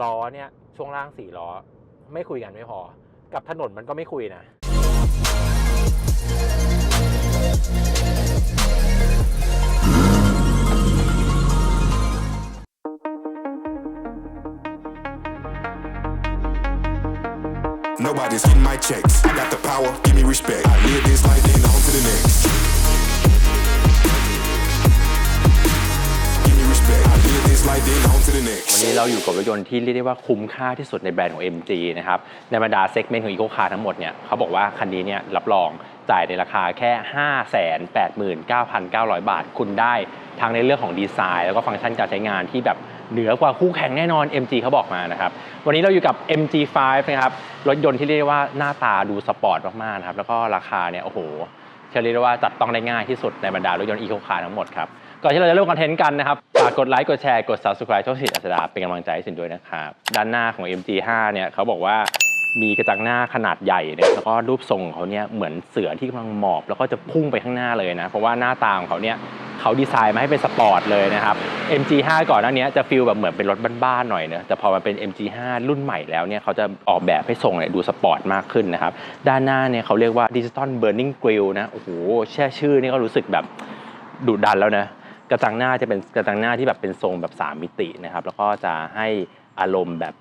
ล้อเนี่ยช่วงล่างสี่ล้อ ไม่คุยกันไม่พอ กับถนนมันก็ไม่คุยนะ Nobody's getting my checks. I got the power, give me respect. I live this life, then on to the next. วันนี้เราอยู่กับรถยนต์ที่เรียกได้ว่าคุ้มค่าที่สุดในแบรนด์ของ MG นะครับ ในบรรดาเซกเมนต์ของ Eco Car ทั้งหมดเนี่ยเขาบอกว่าคันนี้เนี่ยรับรองจ่ายในราคาแค่ 589,900 บาท คุณได้ทั้งในเรื่องของดีไซน์ แล้วก็ฟังก์ชันการใช้งานที่แบบเหนือกว่าคู่แข่งแน่นอน MG เขาบอกมานะครับ วันนี้เราอยู่กับ MG5 นะครับรถยนต์ที่เรียกได้ว่าหน้าตาดูสปอร์ตมากๆนะครับแล้วก็ราคาเนี่ยโอ้โหเชื่อเรียกได้ว่าจับต้องได้ง่ายที่สุดในบรรดารถยนต์ Eco Car ทั้งหมดครับ ก่อนที่เราจะเริ่มคอนเทนต์กันนะครับฝากกดไลค์กดแชร์กด subscribe ช่องสิทธิ์อัสดาเป็นกำลังใจให้สินด้วยนะครับด้านหน้าของ MG5 เนี่ยเขาบอกว่ามีกระจังหน้าขนาดใหญ่เนี่ยแล้วก็รูปทรงของเขาเนี่ยเหมือนเสือที่กำลังหมอบ แล้วก็จะพุ่งไปข้างหน้าเลยนะ เพราะว่าหน้าตาของเขาเนี่ยเขาดีไซน์มาให้เป็นสปอร์ตเลยนะครับ MG5 ก่อนหน้านี้จะฟีลแบบเหมือนเป็นรถบ้านๆหน่อยเนอะแต่พอมาเป็น MG5 รุ่นใหม่แล้วเนี่ยเขาจะออกแบบให้ทรงเนี่ยดูสปอร์ตมากขึ้นนะครับ ด้านหน้าเนี่ยเขาเรียกว่าดิจิตอลเบ r ร์ i ิ g งกริลนะโอ้โหแค่ชื่อนี่ก็รู้สึกแบบดุดันแล้วนะ กระจังหน้าจะเป็นกระจังหน้าที่แบบเป็นทรงแบบ3มิตินะครับแล้วก็จะให้อารมณ์แบบ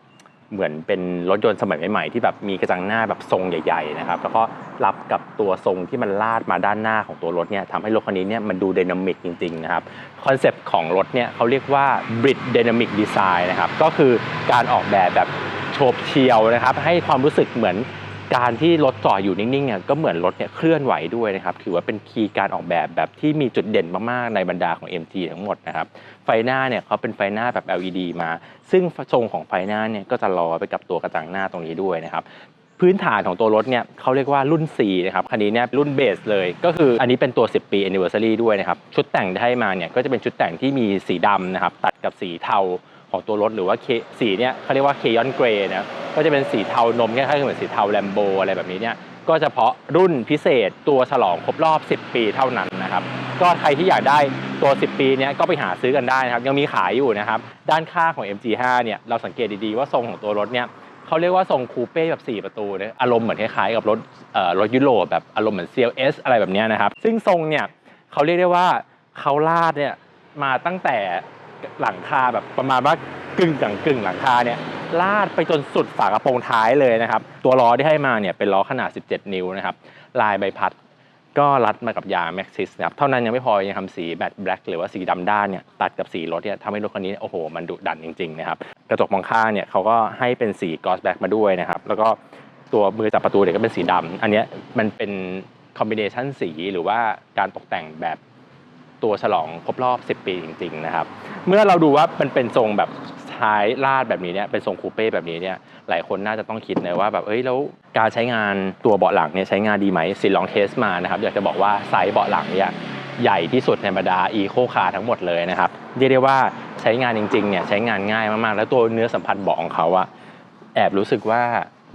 เหมือนเป็นรถยนต์สมัยใหม่ๆที่แบบมีกระจังหน้าแบบทรงใหญ่ๆนะครับแล้วก็รับกับตัวทรงที่มันลาดมาด้านหน้าของตัวรถเนี่ยทำให้รถคันนี้เนี่ยมันดูไดนามิกจริงๆนะครับคอนเซปต์ของรถเนี่ยเขาเรียกว่า Brit Dynamic Design นะครับก็คือการออกแบบแบบโฉบเฉียวนะครับให้ความรู้สึกเหมือน การที่รถจอดอยู่นิ่งๆเนี่ยก็เหมือนรถเนี่ยเคลื่อนไหวด้วยนะครับ ถือว่าเป็นคีย์การออกแบบแบบที่มีจุดเด่นมากๆในบรรดาของ MG ทั้งหมดนะครับ ไฟหน้าเนี่ยเขาเป็นไฟหน้าแบบ LED มา ซึ่งทรงของไฟหน้าเนี่ยก็จะรอไปกับตัวกระจังหน้าตรงนี้ด้วยนะครับพื้นฐานของตัวรถเนี่ยเขาเรียกว่ารุ่น C นะครับ คันนี้เนี่ยรุ่นเบสเลย ก็คืออันนี้เป็นตัว 10 ปี anniversary ด้วยนะครับ ชุดแต่งที่ให้มาเนี่ยก็จะเป็นชุดแต่งที่มีสีดำนะครับ ตัดกับสีเทา ของตัวรถหรือว่าสีเนี่ยเขาเรียกว่า k ยอนเกรย์นะก็จะเป็นสีเทานมคล้ายๆเหมือนสีเทาแลมโบอะไรแบบนี้เนี่ยก็เฉพาะรุ่นพิเศษตัวฉลองครบรอบ 10 ปีเท่านั้นนะครับก็ใครที่อยากได้ตัว 10 ปีเนี้ยก็ไปหาซื้อกันได้นะครับยังมีขายอยู่นะครับด้านข้างของ MG5 เนี่ยเราสังเกตดีๆว่าทรงของตัวรถเนี่ยเขาเรียกว่าทรงคูเป้แบบ 4 ประตูเนี่ยอารมณ์เหมือนคล้ายๆกับรถเอ่อรถยุโรปแบบอารมณ์เหมือน CLS อะไรแบบนี้นะครับซึ่งทรงเนี่ยเขาเรียกได้ว่าเขาลาดเนี่ยมาตั้งแต่ หลังคาแบบประมาณว่ากึ่งกึ่งกึ่งหลังคาเนี่ยลาดไปจนสุดฝากระโปรงท้ายเลยนะครับ ตัวล้อที่ให้มาเนี่ยเป็นล้อขนาด 17 นิ้วนะครับ ลายใบพัดก็รัดมากับยาง Maxxis นะครับ เท่านั้นยังไม่พอยังทำสีแบตแบล็กหรือว่าสีดำด้านเนี่ยตัดกับสีรถเนี่ยทำให้รถคันนี้โอ้โห มันดุดันจริงๆนะครับ กระจกมองข้างเนี่ยเขาก็ให้เป็นสีกอสแบล็กมาด้วยนะครับ แล้วก็ตัวมือจับประตูเนี่ยก็เป็นสีดำอันนี้มันเป็นคอมบิเนชันสีหรือว่าการตกแต่งแบบ ตัวฉลองครบรอบ 10 ปีจริงๆนะครับ เมื่อเราดูว่ามันเป็นทรงแบบท้ายลาดแบบนี้เนี่ยเป็นทรงคูเป้แบบนี้เนี่ยหลายคนน่าจะต้องคิดเลยว่าแบบเอ้ยแล้วการใช้งานตัวเบาะหลังเนี่ยใช้งานดีไหมสิลองเทสมานะครับอยากจะบอกว่าไซส์เบาะหลังเนี่ยใหญ่ที่สุดในบรรดาอีโคคาร์ทั้งหมดเลยนะครับเรียกได้ว่าใช้งานจริงๆเนี่ยใช้งานง่ายมากๆ แล้วตัวเนื้อสัมผัสเบาะของเขาอะแอบรู้สึกว่า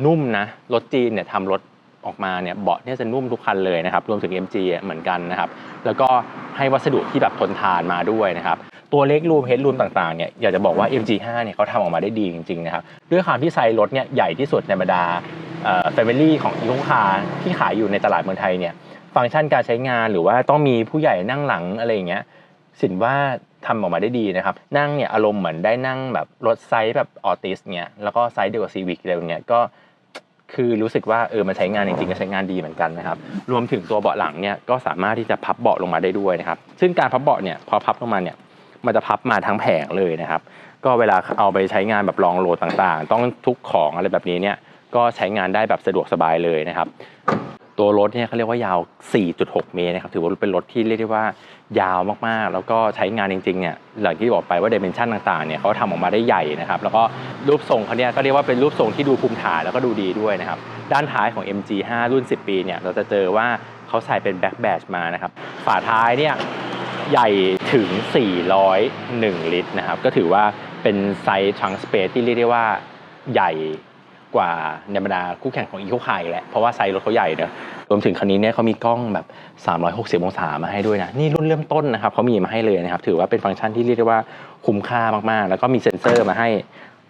นุ่มนะรถจีนเนี่ยทำรถ ออกมาเนี่ยเบาะเนี่ยจะนุ่มทุกคันเลยนะครับรวมถึง MG อะเหมือนกันนะครับแล้วก็ให้วัสดุที่แบบทนทานมาด้วยนะครับตัวเล็กรูมเฮดรูมต่างๆเนี่ยอยากจะบอกว่า MG5 เนี่ยเขาทำออกมาได้ดีจริงๆนะครับด้วยความที่ไซส์รถเนี่ยใหญ่ที่สุดในบรรดาแฟมิลี่ของอีโคคาที่ขายอยู่ในตลาดเมืองไทยเนี่ยฟังก์ชันการใช้งานหรือว่าต้องมีผู้ใหญ่นั่งหลังอะไรอย่างเงี้ยสินว่าทำออกมาได้ดีนะครับ นั่งเนี่ยอารมณ์เหมือนได้นั่งแบบรถไซส์แบบออติสเนี่ยแล้วก็ไซส์เดียวกับซีวิกอะไรอย่างเงี้ยก็ คือรู้สึกว่าเออมันใช้งานจริงๆก็ใช้งานดีเหมือนกันนะครับรวมถึงตัวเบาะหลังเนี่ยก็สามารถที่จะพับเบาะลงมาได้ด้วยนะครับ ซึ่งการพับเบาะเนี่ยพอพับลงมาเนี่ยมันจะพับมาทั้งแผงเลยนะครับ ก็เวลาเอาไปใช้งานแบบลองโหลดต่างๆ ต้องทุกของอะไรแบบนี้เนี่ยก็ใช้งานได้แบบสะดวกสบายเลยนะครับ ตัวรถเนี่ยเขาเรียกว่ายาว 4.6 เมตรนะครับถือว่าเป็นรถที่เรียกได้ว่ายาวมากๆ แล้วก็ใช้งานจริงๆเนี่ยหลังที่บอกไปว่าเดเมนชันต่างๆเนี่ยเขาทำออกมาได้ใหญ่นะครับแล้วก็รูปทรงเขาเนี่ยก็เรียกว่าเป็นรูปทรงที่ดูภูมิฐานแล้วก็ดูดีด้วยนะครับด้านท้ายของ MG5 รุ่น 10 ปีเนี่ยเราจะเจอว่าเขาใส่เป็นแบ็คแบชมานะครับฝาท้ายเนี่ยใหญ่ถึง 401 ลิตรนะครับก็ถือว่าเป็นไซส์ทรังสเปซที่เรียกได้ว่าใหญ่ กว่าในบรรดาคู่แข่งของอีโคคายแหละเพราะว่าไซส์รถเขาใหญ่เนอะรวมถึงคันนี้เนี่ยเขามีกล้องแบบ 360 องศามาให้ด้วยนะ นี่รุ่นเริ่มต้นนะครับเขามีมาให้เลยนะครับ ถือว่าเป็นฟังก์ชันที่เรียกได้ว่าคุ้มค่ามากๆ แล้วก็มีเซ็นเซอร์มาให้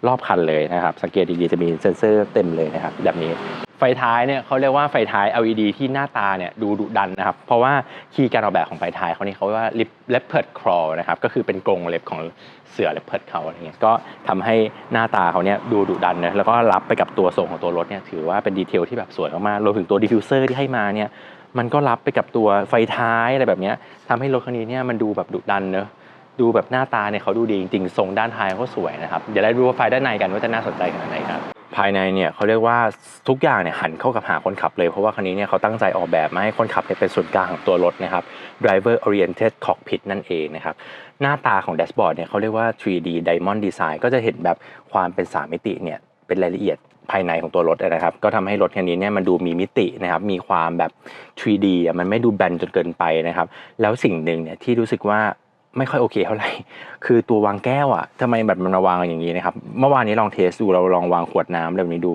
รอบคันเลยนะครับ สังเกตดีๆจะมีเซ็นเซอร์เต็มเลยนะครับแบบนี้ไฟท้ายเนี่ยเขาเรียกว่าไฟท้าย LED ที่หน้าตาเนี่ยดูดุดันนะครับ เพราะว่าคีย์การออกแบบของไฟท้ายเขานี่เขาเรียกว่า leopard crawl นะครับก็คือเป็นกรงเล็บของเสือ leopard เขาอะไรเงี้ยก็ทำให้หน้าตาเขาเนี่ยดูดุดันนะแล้วก็รับไปกับตัวทรงของตัวรถเนี่ยถือว่าเป็นดีเทลที่แบบสวยมากๆรวมถึงตัวดิฟฟิวเซอร์ที่ให้มาเนี่ยมันก็รับไปกับตัวไฟท้ายอะไรแบบเนี้ยทำให้รถคันนี้เนี่ยมันดูแบบดุดันเนอะ ดูแบบหน้าตาเนี่ยเขาดูดีจริงๆทรงด้านท้ายเขาสวยนะครับ เดี๋ยวเราดูว่าไฟด้านในกันว่าจะน่าสนใจขนาดไหนครับ ภายในเนี่ยเขาเรียกว่าทุกอย่างเนี่ยหันเข้ากับหาคนขับเลย เพราะว่าคันนี้เนี่ยเขาตั้งใจออกแบบมาให้คนขับเนี่ยเป็นส่วนกลางของตัวรถนะครับ driver oriented cockpit นั่นเองนะครับ หน้าตาของแดชบอร์ดเนี่ยเขาเรียกว่า 3D diamond design ก็จะเห็นแบบความเป็น 3 มิติเนี่ยเป็นรายละเอียดภายในของตัวรถนะครับ ก็ทำให้รถคันนี้เนี่ยมันดูมีมิตินะครับ มีความแบบ 3D มันไม่ดูแบนจนเกินไปนะครับ แล้วสิ่งหนึ่งเนี่ยที่รู้สึกว่า ไม่ค่อยโอเคเท่าไหร่ คือตัววางแก้วอะทำไมแบบมันมาวางอย่างนี้นะครับ เมื่อวานนี้ลองเทสดูเราลองวางขวดน้ำแบบนี้ดู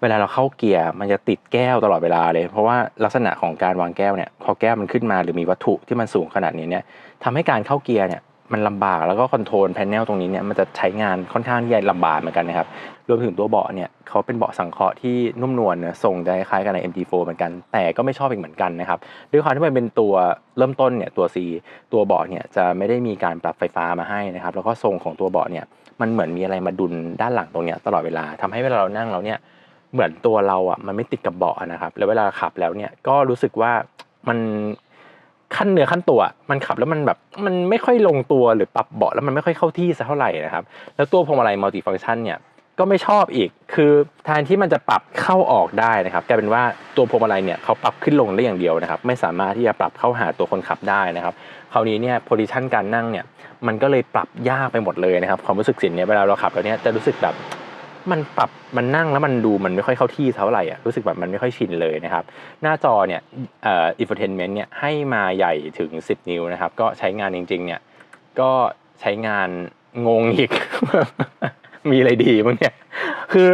เวลาเราเข้าเกียร์มันจะติดแก้วตลอดเวลาเลย เพราะว่าลักษณะของการวางแก้วเนี่ยพอแก้วมันขึ้นมาหรือมีวัตถุที่มันสูงขนาดนี้เนี่ยทำให้การเข้าเกียร์เนี่ย มันลำบากแล้วก็คอนโทรลแผงตรงนี้เนี่ยมันจะใช้งานค่อนข้างที่จะลำบากเหมือนกันนะครับรวมถึงตัวเบาะเนี่ยเขาเป็นเบาะสังเคราะห์ที่นุ่มนวลเนะทรงจะคล้ายกันใน MT4 เหมือนกัน แต่ก็ไม่ชอบอีกเหมือนกันนะครับด้วยความที่มันเป็นตัวเริ่มต้นเนี่ยตัว C ตัวเบาะเนี่ยจะไม่ได้มีการปรับไฟฟ้ามาให้นะครับแล้วก็ทรงของตัวเบาะเนี่ยมันเหมือนมีอะไรมาดุลด้านหลังตรงเนี้ยตลอดเวลาทำให้เวลาเรานั่งเราเนี่ยเหมือนตัวเราอะมันไม่ติดกับเบาะนะครับแล้วเวลาขับแล้วเนี่ยก็รู้สึกว่ามัน ขั้นเนื้อขั้นตัว มันขับแล้วมันแบบมันไม่ค่อยลงตัวหรือปรับเบาะแล้วมันไม่ค่อยเข้าที่สักเท่าไหร่นะครับ แล้วตัวพวงมาลัยมัลติฟังก์ชันเนี่ยก็ไม่ชอบอีก คือแทนที่มันจะปรับเข้าออกได้นะครับกลายเป็นว่าตัวพวงมาลัยเนี่ยเขาปรับขึ้นลงได้อย่างเดียวนะครับ ไม่สามารถที่จะปรับเข้าหาตัวคนขับได้นะครับ คราวนี้เนี่ยโพซิชันการนั่งเนี่ยมันก็เลยปรับยากไปหมดเลยนะครับ ความรู้สึกสินเนี่ยเวลาเราขับแล้วเนี่ยจะรู้สึกแบบ มันปรับมันนั่งแล้วมันดูมันไม่ค่อยเข้าที่เท่าไหร่อะรู้สึกแบบมันไม่ค่อยชินเลยนะครับ หน้าจอเนี่ยเอ่อ infotainment เนี่ยให้มาใหญ่ถึง 10 นิ้วนะครับ ก็ใช้งานจริง ๆ เนี่ยก็ใช้งานงงอีก มีอะไรดีบ้างเนี่ย คือ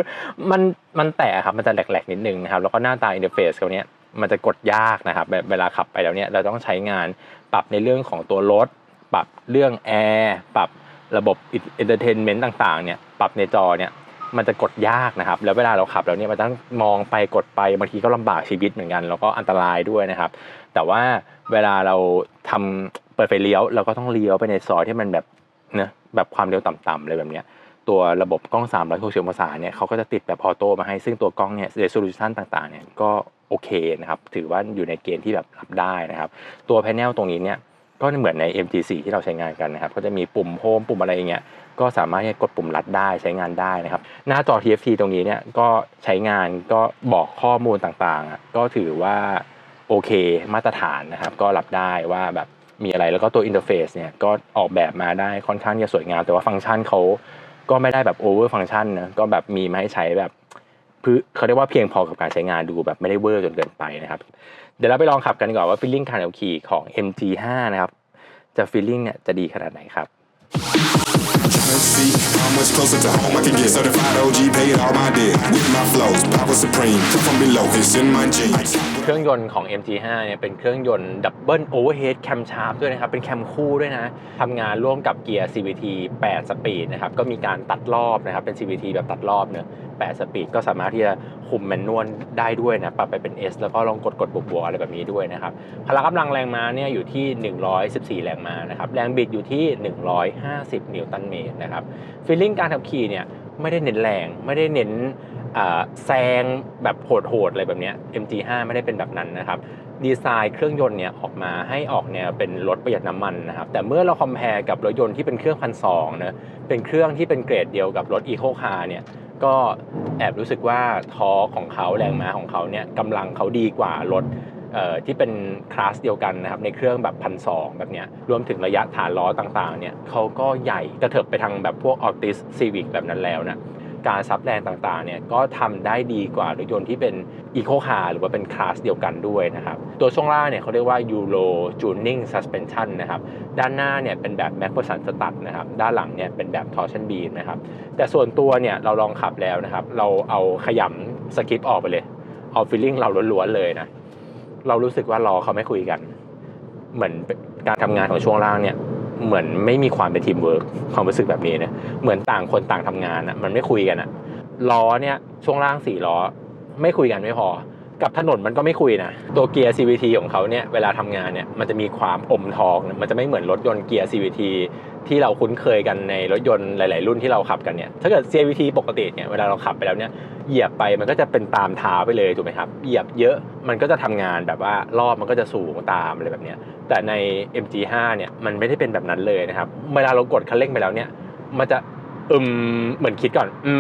มันมันแตะครับมันจะแหลกๆนิดนึงนะครับ แล้วก็หน้าตาอินเทอร์เฟซเขาเนี่ยมันจะกดยากนะครับเวลาขับไปแล้วเนี่ยเราต้องใช้งานปรับในเรื่องของตัวรถ ปรับเรื่องแอร์ปรับระบบเอนเตอร์เทนเมนต์ต่างๆเนี่ยปรับในจอเนี่ย มันจะกดยากนะครับ แล้วเวลาเราขับแล้วเนี่ยมันต้องมองไปกดไปบางทีก็ลำบากชีวิตเหมือนกัน แล้วก็อันตรายด้วยนะครับ แต่ว่าเวลาเราทำเปิดไฟเลี้ยวเราก็ต้องเลี้ยวไปในซอยที่มันแบบเนะแบบความเร็วต่ำๆเลยแบบเนี้ยตัวระบบกล้อง360องศาเนี่ยเขาก็จะติดแบบออโต้มาให้ซึ่งตัวกล้องเนี่ย resolution ต่างๆเนี่ยก็โอเคนะครับ ถือว่าอยู่ในเกณฑ์ที่แบบรับได้นะครับ ตัวแผงตรงนี้เนี่ยก็เหมือนใน MT4 ที่เราใช้งานกันนะครับ ก็จะมีปุ่มโฮมปุ่มอะไรอย่างเงี้ย ก็สามารถกดปุ่มรัดได้ใช้งานได้นะครับ หน้าจอ TFT ตรงนี้เนี่ยก็ใช้งานก็บอกข้อมูลต่างๆ ก็ถือว่าโอเคมาตรฐานนะครับก็รับได้ว่าแบบมีอะไรแล้วก็ตัวอินเทอร์เฟซเนี่ยก็ออกแบบมาได้ค่อนข้างจะสวยงาม แต่ว่าฟังก์ชันเขาก็ไม่ได้แบบโอเวอร์ฟังก์ชันนะก็แบบมีมาให้ใช้แบบพื้เขาเรียกว่าเพียงพอกับการใช้งานดูแบบไม่ได้เวอร์จนเกินไปนะครับ เดี๋ยวเราไปลองขับกันกว่าว่าฟีลลิ่งการขับขี่ของ MG5 นะครับ จะฟีลลิ่งเนี่ยจะดีขนาดไหนครับ how much closer to home I can get. Certified OG, paid all my debt. With my flows, power supreme. Come from below, it's in my jeans. เครื่องยนต์ของ MG5 เนี่ยเป็นเครื่องยนต์ดับเบิลโอเวอร์เฮดแคมชาร์ปด้วยนะครับ เป็นแคมคู่ด้วยนะทำงานร่วมกับเกียร์ CVT 8 สปีดนะครับ ก็มีการตัดรอบนะครับ เป็น CVT แบบตัดรอบเนอะ8 สปีด ก็สามารถที่จะคุมแมนนวลได้ด้วยนะ ปรับไปเป็น S แล้วก็ลองกดกดบวกบวกๆอะไรแบบนี้ด้วยนะครับ พละกำลังแรงม้าเนี่ยอยู่ที่ 114 แรงม้านะครับ แรงบิดอยู่ที่ 150 นิวตันเมตรนะครับฟีลลิ่งการขับขี่เนี่ยไม่ได้เน้นแรงไม่ได้เน้น แซงแบบโหดๆอะไรแบบนี้ MG5 ไม่ได้เป็นแบบนั้นนะครับดีไซน์เครื่องยนต์เนี่ยออกมาให้ออกแนวเป็นรถประหยัดน้ำมันนะครับแต่เมื่อเราคอมเพลกับรถยนต์ที่เป็นเครื่องพันสองนะเป็นเครื่องที่เป็นเกรดเดียวกับรถอีโคคาร์เนี่ยก็แอบรู้สึกว่าทอร์คของเขาแรงม้าของเขาเนี่ยกำลังเขาดีกว่ารถที่เป็นคลาสเดียวกันนะครับในเครื่องแบบพันสองแบบเนี้ยรวมถึงระยะฐานล้อต่างๆเนี่ยเขาก็ใหญ่กระเถิบไปทางแบบพวกออติสซีวิกแบบนั้นแล้วนะ การซับแรงต่างๆเนี่ยก็ทำได้ดีกว่ารถยนต์ที่เป็นอีโคคาร์หรือว่าเป็นคลาสเดียวกันด้วยนะครับ ตัวช่วงล่างเนี่ยเขาเรียกว่า Euro Tuning Suspension นะครับ ด้านหน้าเนี่ยเป็นแบบ m a c p h e r s o n Stud นะครับ ด้านหลังเนี่ยเป็นแบบ Torsion Beam นะครับ แต่ส่วนตัวเนี่ยเราลองขับแล้วนะครับ เราเอาขยำสกิปออกไปเลย เอาฟีลลิ่งเราล้วนๆเลยนะ เรารู้สึกว่าล้อเขาไม่คุยกัน เหมือนการทำงานของช่วงล่างเนี่ย เหมือนไม่มีความเป็นทีมเวิร์กความรู้สึกแบบนี้นะเหมือนต่างคนต่างทำงานอะมันไม่คุยกันอะล้อเนี่ยช่วงล่างสี่ล้อ ไม่คุยกันไม่พอ กับถนนมันก็ไม่คุยนะตัวเกียร์ CVT ของเขาเนี่ยเวลาทำงานเนี่ยมันจะมีความอมทอง มันจะไม่เหมือนรถยนต์เกียร์ CVT ที่เราคุ้นเคยกันในรถยนต์หลาย ๆ รุ่นที่เราขับกันเนี่ยถ้าเกิด CVT ปกติเนี่ยเวลาเราขับไปแล้วเนี่ยเหยียบไปมันก็จะเป็นตามเท้าไปเลยถูกไหมครับเหยียบเยอะมันก็จะทำงานแบบว่ารอบมันก็จะสูงตามอะไรแบบเนี้ยแต่ใน MG5 เนี่ยมันไม่ได้เป็นแบบนั้นเลยนะครับเวลาเรากดคันเร่งไปแล้วเนี่ยมันจะอืมเหมือนคิดก่อนอื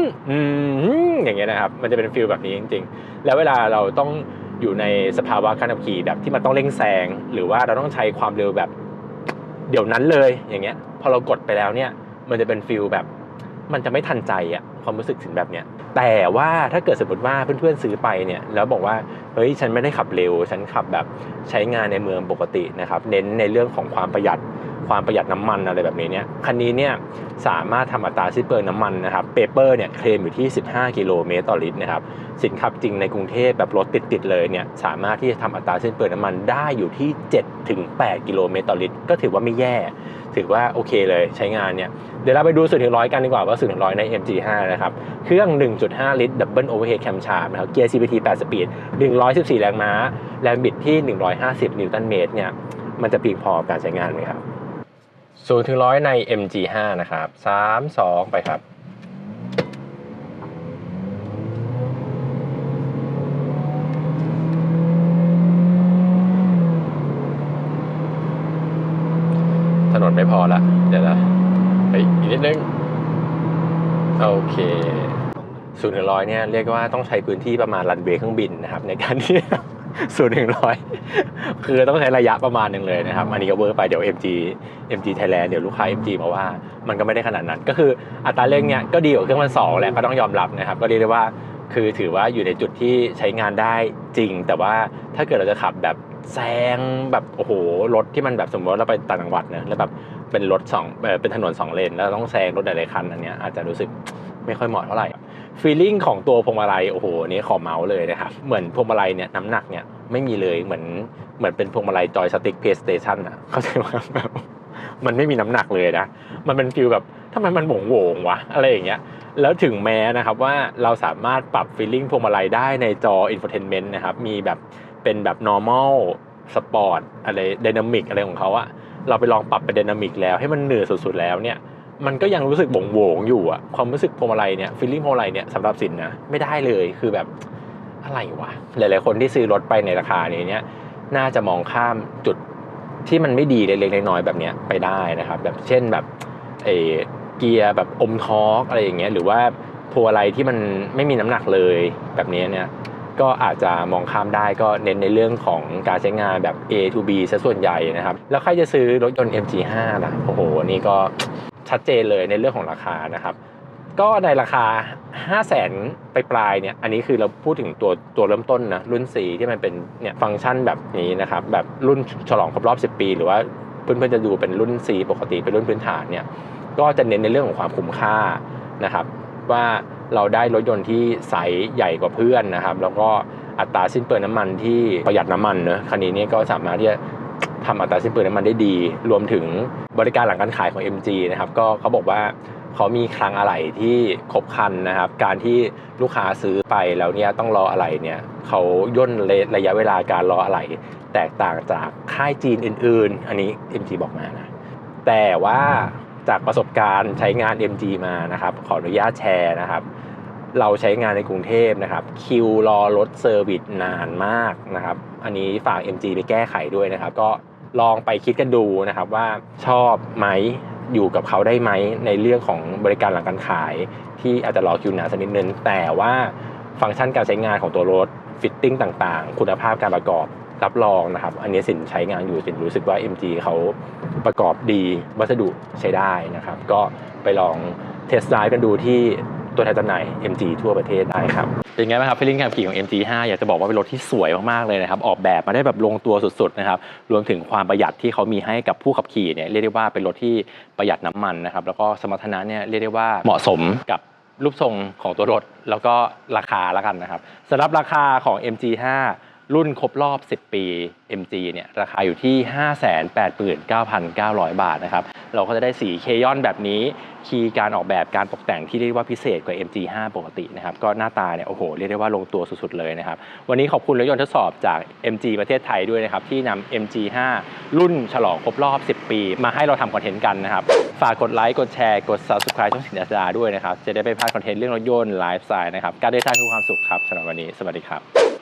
มอืมอย่างเงี้ยนะครับมันจะเป็นฟีลแบบนี้จริง ๆ แล้วเวลาเราต้องอยู่ในสภาวะการขับขี่แบบที่มันต้องเร่งแซงหรือว่าเราต้องใช้ความเร็วแบบ เดี๋ยวนั้นเลยอย่างเงี้ย พอเรากดไปแล้วเนี่ย มันจะเป็นฟีลแบบ มันจะไม่ทันใจอะความรู้สึกถึงแบบเนี้ยแต่ว่าถ้าเกิดสมมติว่าเพื่อนๆซื้อไปเนี่ยแล้วบอกว่าเฮ้ยฉันไม่ได้ขับเร็ว ฉันขับแบบใช้งานในเมืองปกตินะครับ เน้นในเรื่องของความประหยัด ความประหยัดน้ำมันอะไรแบบนี้เนี่ยคันนี้เนี่ยสามารถทำอัตราสิ้นเปลืองน้ำมันนะครับเปเปอร์เนี่ยเคลมอยู่ที่ 15 กิโลเมตรต่อลิตรนะครับสินขับจริงในกรุงเทพแบบรถติดๆเลยเนี่ยสามารถที่จะทำอัตราสิ้นเปลืองน้ำมันได้อยู่ที่7ถึง8กิโลเมตรต่อลิตร ก็ถือว่าไม่แย่ ถือว่าโอเคเลยใช้งานเนี่ยเดี๋ยวเราไปดู0ถึงร้อยกันดีกว่าว่า0ถึงร้อยใน MG5 นะครับเครื่อง 1.5 ลิตร Double Overhead Camshaft นะครับเกียร์ CVT 8สปีด114 แรงม้าแรงบิดที่ 150 นิวตันเมตรเนี่ยมันจะเพียงพอกับการใช้งานไหมครับ 0ถึงร้อยใน MG5 นะครับ3 2ไปครับ ถนนไม่พอละ เดี๋ยวนะไปอีกนิดนึง โอเคศูนย์ถึงร้อยเนี่ยเรียกว่าต้องใช้พื้นที่ประมาณรันเวย์เครื่องบินนะครับ ในการที่ ศูนย์ถึงร้อยคือต้องใช้ระยะประมาณหนึ่งเลยนะครับ อันนี้ก็เวอร์ไปเดี๋ยว MG MG Thailand เดี๋ยวลูกค้า MG มาว่ามันก็ไม่ได้ขนาดนั้น ก็คืออัตราเร่งเนี่ยก็ดีกว่าเครื่องพันสองแหละก็ต้องยอมรับนะครับ ก็เรียกได้ว่าคือถือว่าอยู่ในจุดที่ใช้งานได้จริง แต่ว่าถ้าเกิดเราจะขับแบบแซงแบบโอ้โหรถที่มันแบบสมมติว่าเราไปต่างจังหวัดเนะแล้วแบบเป็นรถสองเอ่อเป็นถนนสองเลนแล้วต้องแซงรถหลายๆคันอันเนี้ยอาจจะรู้สึกไม่ค่อยเหมาะเท่าไหร่ ฟีลลิ่งของตัวพวงมาลัยโอ้โหนี้ขอเมาส์เลยนะครับเหมือนพวงมาลัยเนี่ยน้ำหนักเนี่ยไม่มีเลยเหมือนเหมือนเป็นพวงมาลัยจอยสติ๊กเพลย์สเตชันอะเข้าใจไหมแบบมันไม่มีน้ำหนักเลยนะ มันเป็นฟีลแบบทำไมมันโหวงโหวงๆวะอะไรอย่างเงี้ย แล้วถึงแม้นะครับว่าเราสามารถปรับฟีลลิ่งพวงมาลัยได้ในจอ infotainment นะครับ มีแบบเป็นแบบ normal sport อะไร dynamic อะไรของเขาอะเราไปลองปรับเป็น dynamic แล้วให้มันเหนือสุดๆแล้วเนี่ย มันก็ยังรู้สึกบงโหวงอยู่อะความรู้สึกพวงมาลัยเนี่ยฟีลลิ่งพวงมาลัยเนี่ยสำหรับสินนะไม่ได้เลยคือแบบอะไรวะหลาย ๆ คนที่ซื้อรถไปในราคานี้เนี่ยน่าจะมองข้ามจุดที่มันไม่ดีเล็กๆน้อยๆแบบเนี้ยไปได้นะครับ แบบเช่นแบบเอเกียร์แบบอมทอร์กอะไรอย่างเงี้ยหรือว่าพวงอะไรที่มันไม่มีน้ำหนักเลยแบบนี้เนี่ยก็อาจจะมองข้ามได้ก็เน้นในเรื่องของการใช้งานแบบ A to B ซะส่วนใหญ่นะครับ แล้วใครจะซื้อรถยนต์ MG5 ล่ะโอ้โหนี่ก็ ชัดเจนเลยในเรื่องของราคานะครับ ก็ในราคา 5 0 0แสนไปปลายเนี่ยอันนี้คือเราพูดถึงตัวตัวเริ่มต้นนะรุ่น4ที่มันเป็นเนี่ยฟังก์ชันแบบนี้นะครับแบบรุ่นฉลองครบรอบ 10 ปี หรือว่าเพื่อนๆจะดูเป็นรุ่น4ปกติเป็นรุ่นพื้นฐานเนี่ยก็จะเน้นในเรื่องของความคุ้มค่านะครับว่าเราได้รถยนต์ที่ไซส์ใหญ่กว่าเพื่อนนะครับ แล้วก็อัตราสิ้นเปลืองน้ำมันที่ประหยัดน้ำมันเนอะคันนี้เนี่ยก็สามารถที่จะ ทำอัตราสิ้นเปลืองน้ำมันได้ดี รวมถึงบริการหลังการขายของ MG นะครับก็เขาบอกว่าเขามีคลังอะไหล่ที่ครบครันนะครับ การที่ลูกค้าซื้อไปแล้วเนี่ยต้องรออะไหล่เนี่ยเขาย่นระยะเวลาการรออะไหล่แตกต่างจากค่ายจีนอื่น ๆ อันนี้ MG บอกมานะ แต่ว่าจากประสบการณ์ใช้งาน MG มานะครับ ขออนุญาตแชร์นะครับ เราใช้งานในกรุงเทพนะครับ คิวรอรถเซอร์วิสนานมากนะครับ อันนี้ฝาก MG ไปแก้ไขด้วยนะครับ ก็ ลองไปคิดกันดูนะครับว่าชอบไหมอยู่กับเขาได้ไหมในเรื่องของบริการหลังการขาย ที่อาจจะรอคิวนานสักนิดนึงแต่ว่าฟังก์ชันการใช้งานของตัวรถฟิตติ้งต่างๆ คุณภาพการประกอบรับรองนะครับ อันนี้สินใช้งานอยู่สินรู้สึกว่า MG เขาประกอบดีวัสดุใช้ได้นะครับ ก็ไปลองเทสต์ไดรฟ์กันดูที่ ตัวแทนจำหน่าย MG ทั่วประเทศได้ครับเป็นไงบ้างครับฟีลลิ่งการขี่ของ MG5 อยากจะบอกว่าเป็นรถที่สวยมากๆเลยนะครับออกแบบมาได้แบบลงตัวสุดๆนะครับรวมถึงความประหยัดที่เขามีให้กับผู้ขับขี่เนี่ยเรียกได้ว่าเป็นรถที่ประหยัดน้ำมันนะครับแล้วก็สมรรถนะเนี่ยเรียกได้ว่าเหมาะสมกับรูปทรงของตัวรถ แล้วก็ราคาแล้วกันนะครับสำหรับราคาของ MG5 รุ่นครบรอบ 10 ปี MG เนี่ยราคาอยู่ที่ 589,900 บาทนะครับ เราก็จะได้สีเคยอนแบบนี้ คีย์การออกแบบการตกแต่งที่เรียกว่าพิเศษกว่า MG5 ปกตินะครับ ก็หน้าตาเนี่ยโอ้โห เรียกได้ว่าลงตัวสุดๆเลยนะครับ วันนี้ขอบคุณรถยนต์ทดสอบจาก MG ประเทศไทยด้วยนะครับ ที่นำ MG5 รุ่นฉลองครบรอบ 10 ปี มาให้เราทำคอนเทนต์กันนะครับ ฝากกดไลค์กดแชร์กด subscribe ช่องสินดาดาด้วยนะครับจะได้ไม่พลาดคอนเทนต์เรื่องรถยนต์ไลฟ์สไตล์นะครับการเดินทางคือความสุขครับสำหรับวันนี้สวัสดีครับ